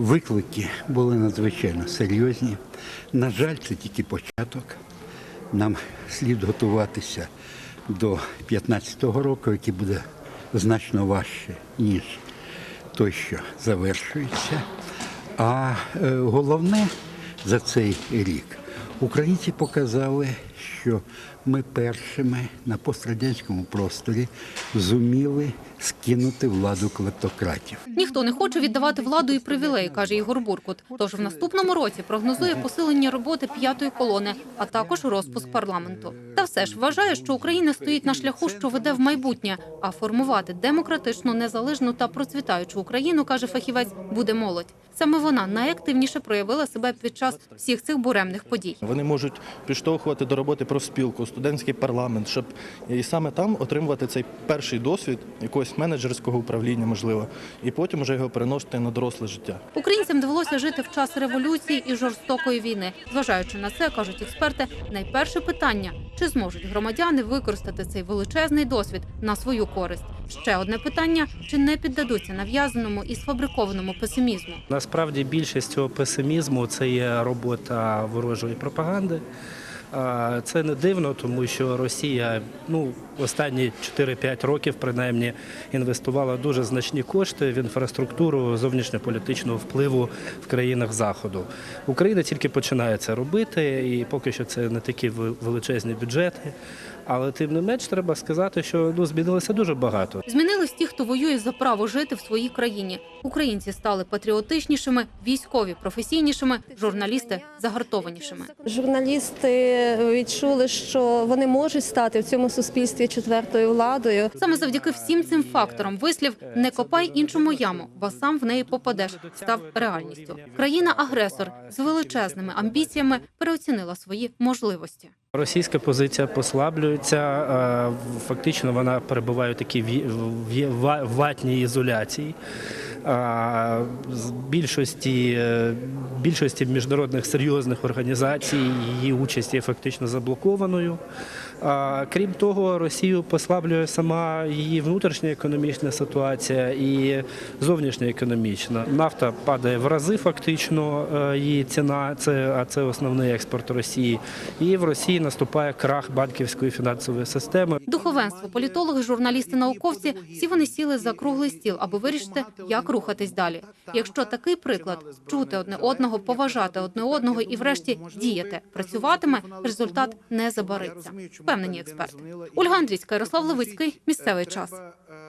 Виклики були надзвичайно серйозні. На жаль, це тільки початок. Нам слід готуватися до 2015 року, який буде значно важче, ніж той, що завершується. А е, головне за цей рік українці показали, що ми першими на пострадянському просторі зуміли скинути владу клептократів. Ніхто не хоче віддавати владу і привілеї, каже Ігор Буркут. Тож в наступному році прогнозує посилення роботи п'ятої колони, а також розпуск парламенту. Та все ж вважає, що Україна стоїть на шляху, що веде в майбутнє. А формувати демократичну, незалежну та процвітаючу Україну, каже фахівець, буде молодь. Саме вона найактивніше проявила себе під час всіх цих буремних подій. Вони можуть підштовхувати до роботи профспілку, студентський парламент, щоб і саме там отримувати цей перший досвід якогось менеджерського управління, можливо, і потім вже його переносити на доросле життя. Українцям довелося жити в час революції і жорстокої війни. Зважаючи на це, кажуть експерти, найперше питання: чи зможуть громадяни використати цей величезний досвід на свою користь? Ще одне питання: чи не піддадуться нав'язаному і сфабрикованому песимізму? Насправді більшість цього песимізму це є робота ворожої пропаганди. А, Це не дивно, тому що Росія ну, останні 4-5 років принаймні інвестувала дуже значні кошти в інфраструктуру зовнішньополітичного впливу в країнах Заходу. Україна тільки починає це робити, і поки що це не такі величезні бюджети. Але тим не менш треба сказати, що ну, змінилося дуже багато. Змінились ті, хто воює за право жити в своїй країні. Українці стали патріотичнішими, військові професійнішими, журналісти загартованішими. Журналісти відчули, що вони можуть стати в цьому суспільстві четвертою владою. Саме завдяки всім цим факторам вислів не копай іншому яму, бо сам в неї попадеш. Став реальністю. Країна-агресор з величезними амбіціями переоцінила свої можливості. Російська позиція послаблюється. е, Фактично вона перебуває у такій ватній ізоляції. Більшості, е, більшості міжнародних серйозних організацій її участь є фактично заблокованою. А, Крім того, Росію послаблює сама її внутрішня економічна ситуація і зовнішня економічна. Нафта падає в рази, фактично е, її ціна, це, а це основний експорт Росії. І в Росії наступає крах банківської фінансової системи. Духовенство, політологи, журналісти, науковці всі вони сіли за круглий стіл, аби вирішити, як рухатись далі. Якщо такий приклад чути одне одного, поважати одне одного і, врешті, діяти, працюватиме, результат не забариться. Впевнені експерти. Ольга Андрійська, Ярослав Левицький. Місцевий час.